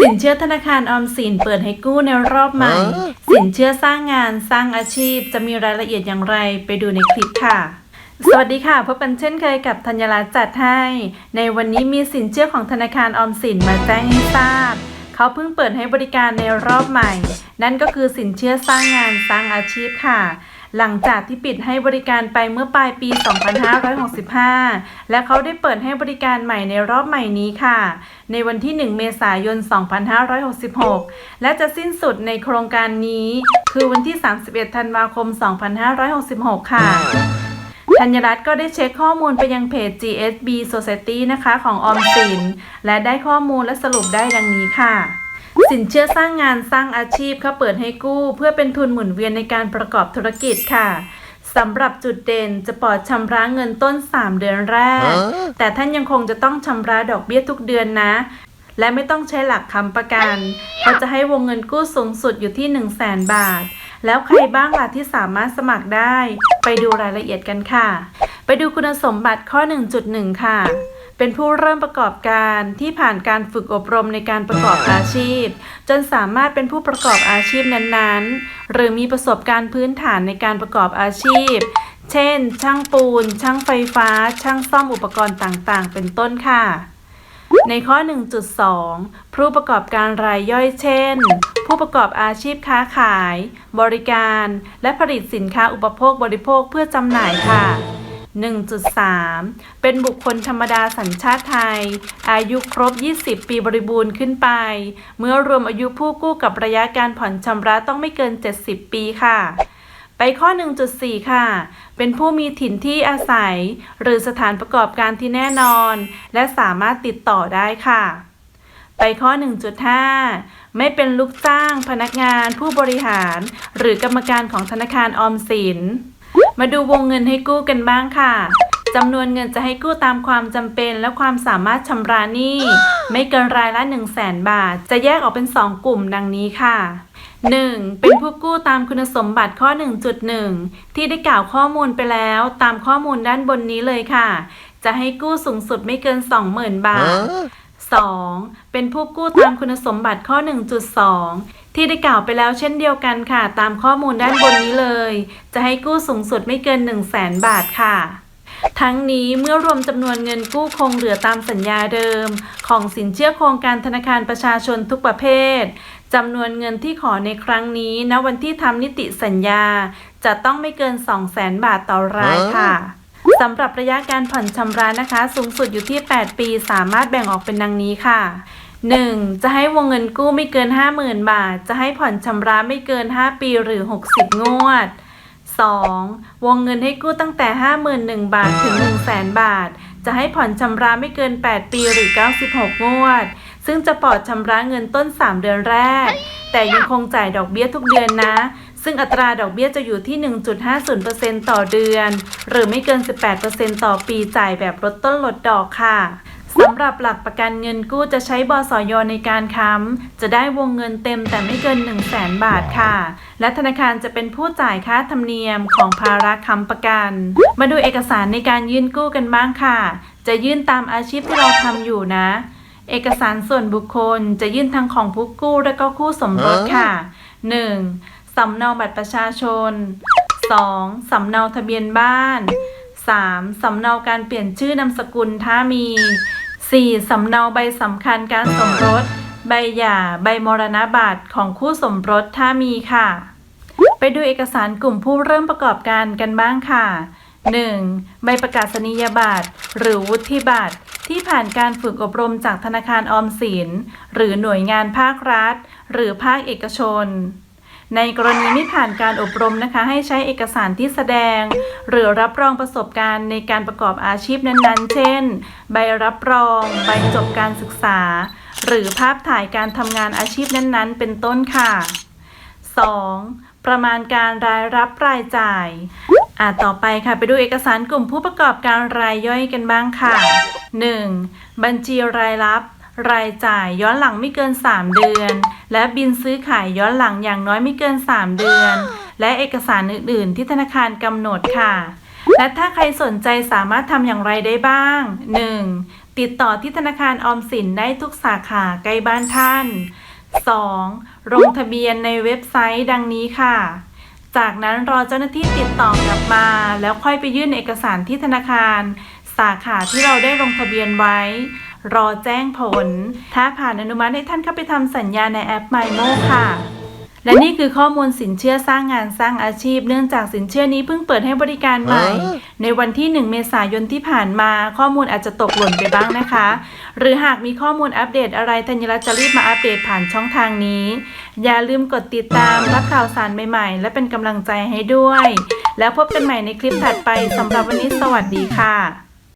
สินเชื่อธนาคารออมสินเปิดให้กู้ในรอบใหม่ สินเชื่อสร้างงานสร้างอาชีพ จะมีรายละเอียดอย่างไรไปดูในคลิปค่ะ สวัสดีค่ะพบกันเช่นเคยกับธัญรัตน์จัดให้ ในวันนี้มีสินเชื่อของธนาคารออมสินมาแจ้งให้ทราบ เขาเพิ่งเปิดให้บริการในรอบใหม่ นั่นก็คือสินเชื่อสร้างงานสร้างอาชีพค่ะ หลังจากที่ปิดให้บริการไปเมื่อปลายปี 2565 และเขาได้เปิดให้บริการใหม่ในรอบใหม่นี้ค่ะ ในวันที่ 1 เมษายน 2566 และจะสิ้นสุดในโครงการนี้ คือวันที่ 31 ธันวาคม 2566 ค่ะธัญรัตน์ก็ได้เช็คข้อมูลไปยังเพจ GSB Society นะคะของออมสิน และได้ข้อมูลและสรุปได้ดังนี้ค่ะ สินเชื่อสร้างงานสร้างอาชีพเขาเปิดให้กู้ เพื่อเป็นทุนหมุนเวียนในการประกอบธุรกิจค่ะสำหรับจุดเด่นจะปลอดชำระเงินต้น 3 เดือนแรก แต่ท่านยังคงจะต้องชำระดอกเบี้ยทุกเดือนนะ และไม่ต้องใช้หลักค้ำประกันเขาจะให้วงเงินกู้สูงสุดอยู่ที่ 1 0 0 0 0แบาท แล้วใครบ้างล่ะที่สามารถสมัครได้ ไปดูรายละเอียดกันค่ะ ไปดูคุณสมบัติข้อ 1.1 ค่ะ เป็นผู้เริ่มประกอบการที่ผ่านการฝึกอบรมในการประกอบอาชีพ จนสามารถเป็นผู้ประกอบอาชีพนั้นๆ หรือมีประสบการณ์พื้นฐานในการประกอบอาชีพ เช่น ช่างปูน ช่างไฟฟ้า ช่างซ่อมอุปกรณ์ต่างๆ เป็นต้นค่ะ ในข้อ 1.2 ผู้ประกอบการรายย่อยเช่น ผู้ประกอบอาชีพค้าขาย บริการ และผลิตสินค้าอุปโภคบริโภคเพื่อจำหน่ายค่ะ 1.3 เป็นบุคคลธรรมดาสัญชาติไทย อายุครบ 20 ปีบริบูรณ์ขึ้นไป เมื่อรวมอายุผู้กู้กับระยะการผ่อนชำระต้องไม่เกิน 70 ปีค่ะ ไปข้อ 1.4 ค่ะ เป็นผู้มีถิ่นที่อาศัย หรือสถานประกอบการที่แน่นอน และสามารถติดต่อได้ค่ะไปข้อ 1.5 ไม่เป็นลูกจ้าง พนักงาน ผู้บริหาร หรือกรรมการของธนาคารออมสิน มาดูวงเงินให้กู้กันบ้างค่ะจำนวนเงินจะให้กู้ตามความจำเป็นและความสามารถชำระหนี้ไม่เกินรายละ 1 0 0 0 0แบาท จะแยกออกเป็น 2 กลุ่มดังนี้ค่ะ 1. เป็นผู้กู้ตามคุณสมบัติข้อ 1.1 ที่ได้กล่าวข้อมูลไปแล้วตามข้อมูลด้านบนนี้เลยค่ะ จะให้กู้สูงสุดไม่เกิน 20,000 บาท 2. เป็นผู้กู้ตามคุณสมบัติข้อ 1.2 ที่ได้กล่าวไปแล้วเช่นเดียวกันค่ะ ตามข้อมูลด้านบนนี้เลย จะให้กู้สูงสุดไม่เกิน 1 0 0 0 0แบาทค่ะ ทั้งนี้เมื่อรวมจำนวนเงินกู้คงเหลือตามสัญญาเดิม ของสินเชื่อโครงการธนาคารประชาชนทุกประเภทจำนวนเงินที่ขอในครั้งนี้ณวันที่ทำนิติสัญญา จะต้องไม่เกิน 2 0 0 0 0 0บาทต่อรายค่ะ สำหรับระยะการผ่อนชำระนะคะ สูงสุดอยู่ที่ 8 ปี สามารถแบ่งออกเป็นดังนี้ค่ะ 1. จะให้วงเงินกู้ไม่เกิน 50,000 บาท จะให้ผ่อนชำระไม่เกิน 5 ปีหรือ 60 งวด 2. วงเงินให้กู้ตั้งแต่ 51,000 บาทถึง 100,000 บาท จะให้ผ่อนชำระไม่เกิน 8 ปีหรือ 96 งวด ซึ่งจะปลอดชำระเงินต้น 3 เดือนแรก แต่ยังคงจ่ายดอกเบี้ยทุกเดือนนะ ซึ่งอัตราดอกเบี้ยจะอยู่ที่ 1.50%ต่อเดือน หรือไม่เกิน 18%ต่อปีจ่ายแบบลดต้นลดดอกค่ะสำหรับหลักประกันเงินกู้จะใช้บสยในการค้ำจะได้วงเงินเต็มแต่ไม่เกิน 1 0 0 0 0แบาทค่ะ และธนาคารจะเป็นผู้จ่ายค่าธรรมเนียมของภาระค้ำประกัน มาดูเอกสารในการยื่นกู้กันบ้างค่ะ จะยื่นตามอาชีพที่เราทำอยู่นะ เอกสารส่วนบุคคลจะยื่นทั้งของผู้กู้และก็คู่สมรสค่ะ 1. สำเนาบัตรประชาชน 2. สำเนาทะเบียนบ้าน 3. สำเนาการเปลี่ยนชื่อนามสกุลถ้ามี 4. สำเนาใบสำคัญการสมรส ใบหย่า ใบมรณบัตรของคู่สมรสถ้ามีค่ะ ไปดูเอกสารกลุ่มผู้เริ่มประกอบการกันบ้างค่ะ 1. ใบประกาศนียบัตร หรือวุฒิบัตร ที่ผ่านการฝึกอบรมจากธนาคารออมสิน หรือหน่วยงานภาครัฐ หรือภาคเอกชน ในกรณีไม่ผ่านการอบรมนะคะ ให้ใช้เอกสารที่แสดง หรือรับรองประสบการณ์ในการประกอบอาชีพนั้นๆ เช่น ใบรับรอง ใบจบการศึกษา หรือภาพถ่ายการทำงานอาชีพนั้นๆ เป็นต้นค่ะ 2. ประมาณการรายรับรายจ่ายอ่าต่อไปค่ะไปดูเอกสารกลุ่มผู้ประกอบการรายย่อยกันบ้างค่ะ 1. บัญชีรายรับ รายจ่ายย้อนหลังไม่เกิน 3 เดือน และบินซื้อขายย้อนหลังอย่างน้อยไม่เกิน 3 เดือน และเอกสารอื่น ๆ ที่ธนาคารกำหนดค่ะ และถ้าใครสนใจสามารถทำอย่างไรได้บ้าง 1. ติดต่อที่ธนาคารออมสินได้ทุกสาขาใกล้บ้านท่าน 2. ลงทะเบียนในเว็บไซต์ดังนี้ค่ะ จากนั้นรอเจ้าหน้าที่ติดต่อกลับมา แล้วค่อยไปยื่นเอกสารที่ธนาคาร สาขาที่เราได้ลงทะเบียนไว้ รอแจ้งผล ถ้าผ่านอนุมัติให้ท่านเข้าไปทำสัญญาในแอป MyMo ค่ะ และนี่คือข้อมูลสินเชื่อสร้างงานสร้างอาชีพ เนื่องจากสินเชื่อนี้เพิ่งเปิดให้บริการใหม่ ในวันที่ 1 เมษายนที่ผ่านมา ข้อมูลอาจจะตกหล่นไปบ้างนะคะ หรือหากมีข้อมูลอัปเดตอะไรธัญรัตน์จะรีบมาอัปเดตผ่านช่องทางนี้ อย่าลืมกดติดตามรับข่าวสารใหม่ๆ และเป็นกำลังใจให้ด้วย แล้วพบกันใหม่ในคลิปถัดไปสำหรับวันนี้สวัสดีค่ะ